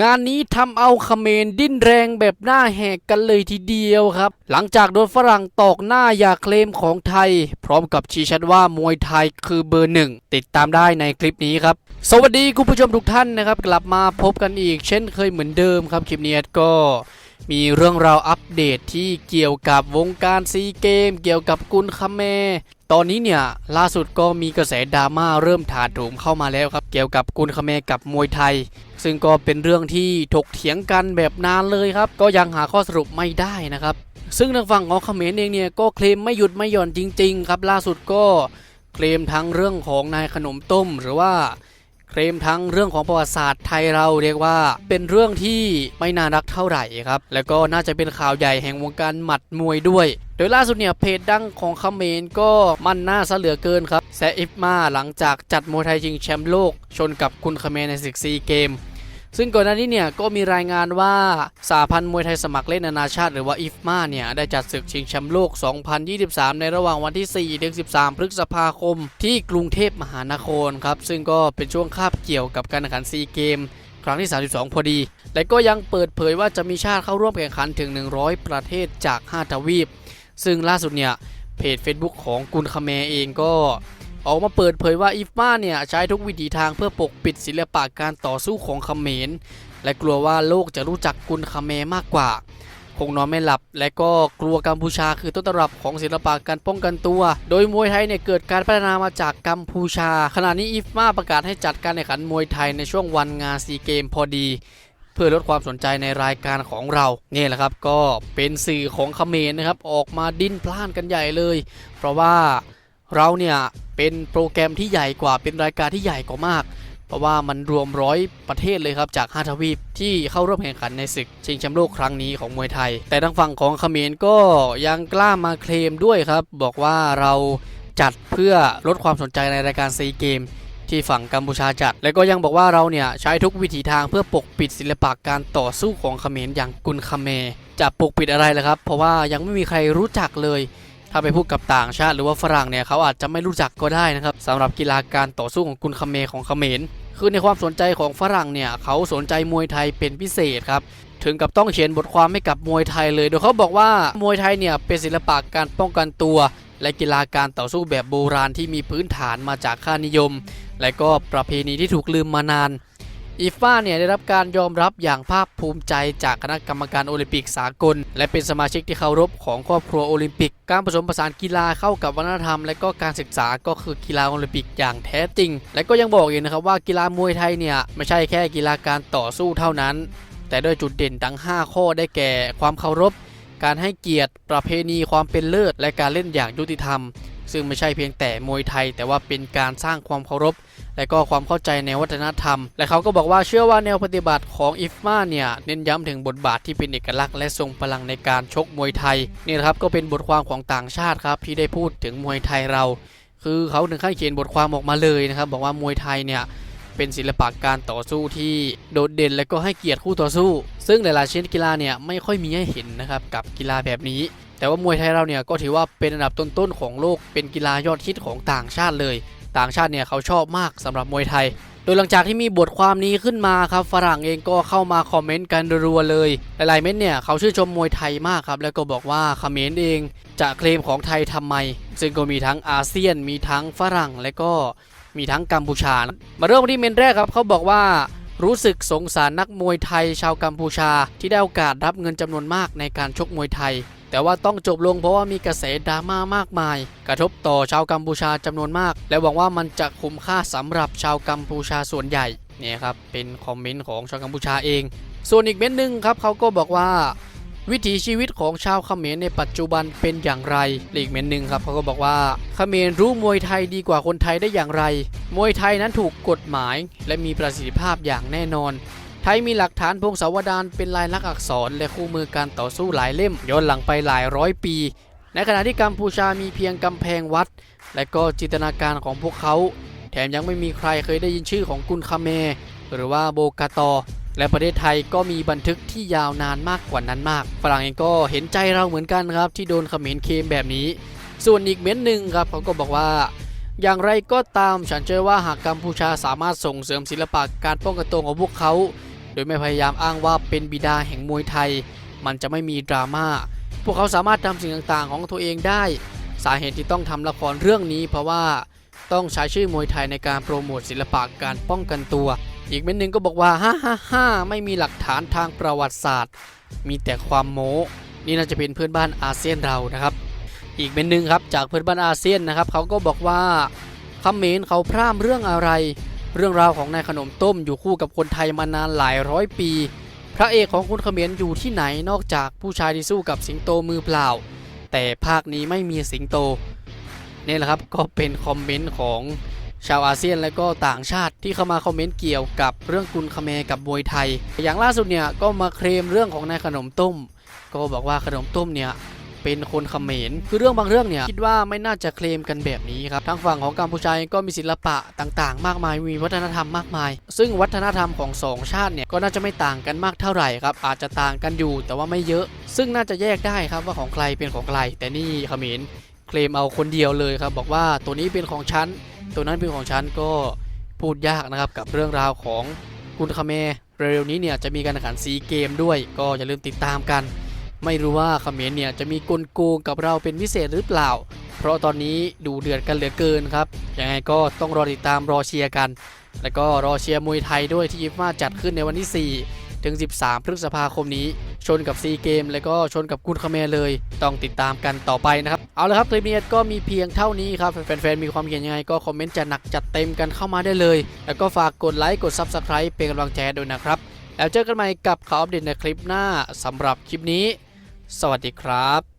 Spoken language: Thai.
งานนี้ทำเอาเขมรดิ้นแรงแบบหน้าแหกกันเลยทีเดียวครับ หลังจากโดนฝรั่งตอกหน้าอยากเคลมของไทย พร้อมกับชี้ชัดว่ามวยไทยคือเบอร์หนึ่ง ติดตามได้ในคลิปนี้ครับ สวัสดีคุณผู้ชมทุกท่านนะครับ กลับมาพบกันอีกเช่นเคยเหมือนเดิมครับ คลิปนี้ก็มีเรื่องราวอัปเดตที่เกี่ยวกับวงการซีเกม เกี่ยวกับกุนคาเม ตอนนี้เนี่ยล่าสุดก็มีกระแสดราม่าเริ่มถาโถมเข้ามาแล้วครับ เกี่ยวกับกุนคาเมกับมวยไทย ซึ่งก็เป็นเรื่องที่ถกเถียงกันแบบนานเลยครับ ก็ยังหาข้อสรุปไม่ได้นะครับ ซึ่งทางฝั่งของเขมรเองเนี่ยก็เคลมไม่หยุดไม่หย่อนจริง ๆ ครับล่าสุดก็เคลมทั้งเรื่องของนายขนมต้ม หรือว่าเคลมทั้งเรื่องของประวัติศาสตร์ไทยเราเรียกว่าเป็นเรื่องที่ไม่น่ารักเท่าไหร่ครับ แล้วก็น่าจะเป็นข่าวใหญ่แห่งวงการหมัดมวยด้วย โดยล่าสุดเนี่ยเพจดังของเขมรก็มันหน้าซะเหลือเกินครับแซอิฟมาหลังจากจัดมวยไทยชิงแชมป์โลก ชนกับคุณเขมรในศึกซีเกม ซึ่งก่อนหน้านี้เนี่ยก็มีรายงานว่าสาพันธ์มวยไทยสมัครเล่นนานาชาติ หรือว่าอิฟมาเนี่ยได้จัดศึกชิงแชมป์โลก 2023 ในระหว่างวันที่ 4 ถึง 13 พฤษภาคม ที่กรุงเทพมหานครครับ ซึ่งก็เป็นช่วงคาบเกี่ยวกับการแข่งขันซีเกมครั้งที่ 32 พอดี และก็ยังเปิดเผยว่าจะมีชาติเข้าร่วมแข่งขันถึง 100 ประเทศจาก 5 ทวีป ซึ่งล่าสุดเนี่ยเพจ Facebook ของกุนคาเมเองก็ ออกมาเปิดเผยว่าอิฟมาเนี่ยใช้ทุกวิถีทางเพื่อปกปิดศิลปะการต่อสู้ของเขมร และกลัวว่าโลกจะรู้จักกุนคาเมมากกว่า คงนอนไม่หลับ และก็กลัวกัมพูชาคือต้นตำรับของศิลปะการป้องกันตัว โดยมวยไทยเนี่ยเกิดการพัฒนามาจากกัมพูชา ขณะนี้อิฟมาประกาศให้จัดการแข่งขันมวยไทยในช่วงวันงานซีเกมพอดีเพื่อลดความสนใจในรายการของเราเนี่แหละครับก็เป็นสื่อของเขมรนะครับ ออกมาดิ้นพล่านกันใหญ่เลย เพราะว่า เราเนี่ยเป็นโปรแกรมที่ใหญ่กว่าเป็นรายการที่ใหญ่กว่ามาก เพราะว่ามันรวมร้อยประเทศเลยครับจาก5ทวีปที่เข้าร่วมแข่งขันในศึกชิงแชมป์โลกครั้งนี้ของมวยไทย แต่ทางฝั่งของเขมรก็ยังกล้ามาเคลมด้วยครับ บอกว่าเราจัดเพื่อลดความสนใจในรายการซีเกมที่ฝั่งกัมพูชาจัด และก็ยังบอกว่าเราเนี่ยใช้ทุกวิถีทางเพื่อปกปิดศิลปะการต่อสู้ของเขมรอย่างกุนคาเมจะปกปิดอะไรล่ะครับ เพราะว่ายังไม่มีใครรู้จักเลย ถ้าไปพูดกับต่างชาติหรือว่าฝรั่งเนี่ยเขาอาจจะไม่รู้จักก็ได้นะครับสำหรับกีฬาการต่อสู้ของกุนคาเมของเขมรคือในความสนใจของฝรั่งเนี่ยเขาสนใจมวยไทยเป็นพิเศษครับถึงกับต้องเขียนบทความให้กับมวยไทยเลย โดยเขาบอกว่ามวยไทยเนี่ยเป็นศิลปะการป้องกันตัว และกีฬาการต่อสู้แบบโบราณที่มีพื้นฐานมาจากค่านิยม และก็ประเพณีที่ถูกลืมมานาน อีฟ้าเนี่ยได้รับการยอมรับอย่างภาคภูมิใจจากคณะกรรมการโอลิมปิกสากล และเป็นสมาชิกที่เคารพของครอบครัวโอลิมปิก การผสมผสานกีฬาเข้ากับวัฒนธรรม และก็การศึกษาก็คือกีฬาโอลิมปิกอย่างแท้จริง และก็ยังบอกอีกนะครับว่ากีฬามวยไทยเนี่ยไม่ใช่แค่กีฬาการต่อสู้เท่านั้น แต่ด้วยจุดเด่นทั้ง 5 ข้อได้แก่ ความเคารพ การให้เกียรติ ประเพณีความเป็นเลิศ และการเล่นอย่างยุติธรรม ซึ่งไม่ใช่เพียงแต่มวยไทย แต่ว่าเป็นการสร้างความเคารพ และก็ความเข้าใจในวัฒนธรรม และเขาก็บอกว่าเชื่อว่าแนวปฏิบัติของอิฟมาเนี่ยเน้นย้ำถึงบทบาทที่เป็นเอกลักษณ์และทรงพลังในการชกมวยไทยนี่นะครับก็เป็นบทความของต่างชาติครับที่ได้พูดถึงมวยไทยเรา คือเขาถึงขั้นเขียนบทความออกมาเลยนะครับบอกว่ามวยไทยเนี่ยเป็นศิลปะการต่อสู้ที่โดดเด่นและก็ให้เกียรติคู่ต่อสู้ ซึ่งหลายๆชนิดกีฬาเนี่ยไม่ค่อยมีให้เห็นนะครับกับกีฬาแบบนี้ แต่ว่ามวยไทยเราเนี่ยก็ถือว่าเป็นอันดับต้นๆของโลกเป็นกีฬายอดฮิตของต่างชาติเลย ต่างชาติเนี่ยเขาชอบมากสำหรับมวยไทย โดยหลังจากที่มีบทความนี้ขึ้นมาครับฝรั่งเองก็เข้ามาคอมเมนต์กันรัวๆเลย หลายๆเม้นต์เนี่ยเขาชื่นชมมวยไทยมากครับแล้วก็บอกว่าเขมรเองจะเคลมของไทยทำไม ซึ่งก็มีทั้งอาเซียน มีทั้งฝรั่งและก็มีทั้งกัมพูชา มาเริ่มที่เมนต์แรกครับเขาบอกว่ารู้สึกสงสารนักมวยไทยชาวกัมพูชาที่ได้โอกาสรับเงินจำนวนมากในการชกมวยไทย แต่ว่าต้องจบลงเพราะว่ามีกระแสดราม่ามากมาย กระทบต่อชาวกัมพูชาจำนวนมาก และหวังว่ามันจะคุ้มค่าสำหรับชาวกัมพูชาส่วนใหญ่เนี่ยครับเป็นคอมเมนต์ของชาวกัมพูชาเอง ส่วนอีกเม้นหนึ่งครับเขาก็บอกว่าวิถีชีวิตของชาวเขมรในปัจจุบันเป็นอย่างไรอีกเม้นหนึ่งครับเขาก็บอกว่าเขมรรู้มวยไทยดีกว่าคนไทยได้อย่างไร มวยไทยนั้นถูกกฎหมาย และมีประสิทธิภาพอย่างแน่นอน ไทยมีหลักฐานพงศาวดารเป็นลายลักษณ์อักษร และคู่มือการต่อสู้หลายเล่มย้อนหลังไปหลายร้อยปี ในขณะที่กัมพูชามีเพียงกำแพงวัด และก็จินตนาการของพวกเขา แถมยังไม่มีใครเคยได้ยินชื่อของกุนคาเม หรือว่าโบกาตอและประเทศไทยก็มีบันทึกที่ยาวนานมากกว่านั้นมาก ฝรั่งเองก็เห็นใจเราเหมือนกันครับที่โดนเขมรเคมแบบนี้ ส่วนอีกเม้นหนึ่งครับเขาก็บอกว่า อย่างไรก็ตามฉันเชื่อว่าหากกัมพูชาสามารถส่งเสริมศิลปะการป้องกันตัวของพวกเขา โดยไม่พยายามอ้างว่าเป็นบิดาแห่งมวยไทย มันจะไม่มีดราม่า พวกเขาสามารถทำสิ่งต่างๆ ของตัวเองได้ สาเหตุที่ต้องทำละครเรื่องนี้ เพราะว่าต้องใช้ชื่อมวยไทยในการโปรโมทศิลปะการป้องกันตัว อีกเม็ดหนึ่งก็บอกว่าฮ่าฮ่าฮ่าไม่มีหลักฐานทางประวัติศาสตร์ มีแต่ความโม้นี่น่าจะเป็นเพื่อนบ้านอาเซียนเรานะครับ อีกเป็นหนึ่งครับจากเพื่อนบ้านอาเซียนนะครับเขาก็บอกว่าเขมรเขาพร่ำเรื่องอะไร เรื่องราวของนายขนมต้มอยู่คู่กับคนไทยมานานหลายร้อยปี พระเอกของคุณเขมรอยู่ที่ไหนนอกจากผู้ชายที่สู้กับสิงโตมือเปล่า แต่ภาคนี้ไม่มีสิงโตนี่แหละครับก็เป็นคอมเมนต์ของชาวอาเซียนและก็ต่างชาติที่เข้ามาคอมเมนต์เกี่ยวกับเรื่องกุนเขมรกับมวยไทย อย่างล่าสุดเนี่ยก็มาเคลมเรื่องของนายขนมต้ม ก็บอกว่าขนมต้มเนี่ย เป็นคนเขมรคือเรื่องบางเรื่องเนี่ยคิดว่าไม่น่าจะเคลมกันแบบนี้ครับทางฝั่งของกัมพูชาก็มีศิลปะต่างๆ มากมายมีวัฒนธรรมมากมาย ซึ่งวัฒนธรรมของสองชาติเนี่ยก็น่าจะไม่ต่างกันมากเท่าไหร่ครับอาจจะต่างกันอยู่แต่ว่าไม่เยอะ ซึ่งน่าจะแยกได้ครับว่าของใครเป็นของใคร แต่นี่เขมรเคลมเอาคนเดียวเลยครับบอกว่าตัวนี้เป็นของฉันตัวนั้นเป็นของฉันก็พูดยากนะครับกับเรื่องราวของกุนเขมเร็วๆนี้เนี่ยจะมีการแข่งขันซีเกมด้วย ก็อย่าลืมติดตามกัน ไม่รู้ว่าเขมรเนี่ยจะมีกลโกงกับเราเป็นพิเศษหรือเปล่า เพราะตอนนี้ดูเดือดกันเหลือเกินครับ ยังไงก็ต้องรอติดตามรอเชียร์กัน แล้วก็รอเชียร์มวยไทยด้วยที่ยิปมาจัดขึ้นในวันที่ 4 ถึง 13 พฤษภาคมนี้ ชนกับซีเกม แล้วก็ชนกับกุนเขมรเลย ต้องติดตามกันต่อไปนะครับ เอาละครับคลิปนี้ก็มีเพียงเท่านี้ครับ แฟนๆ มีความเห็นยังไงก็คอมเมนต์จัดหนักจัดเต็มกันเข้ามาได้เลย แล้วก็ฝากกดไลค์ กด Subscribe เป็นกำลังใจด้วยนะครับ แล้วเจอกันใหม่กับข่าวอัปเดตในคลิปหน้าสำหรับคลิปนี้ สวัสดีครับ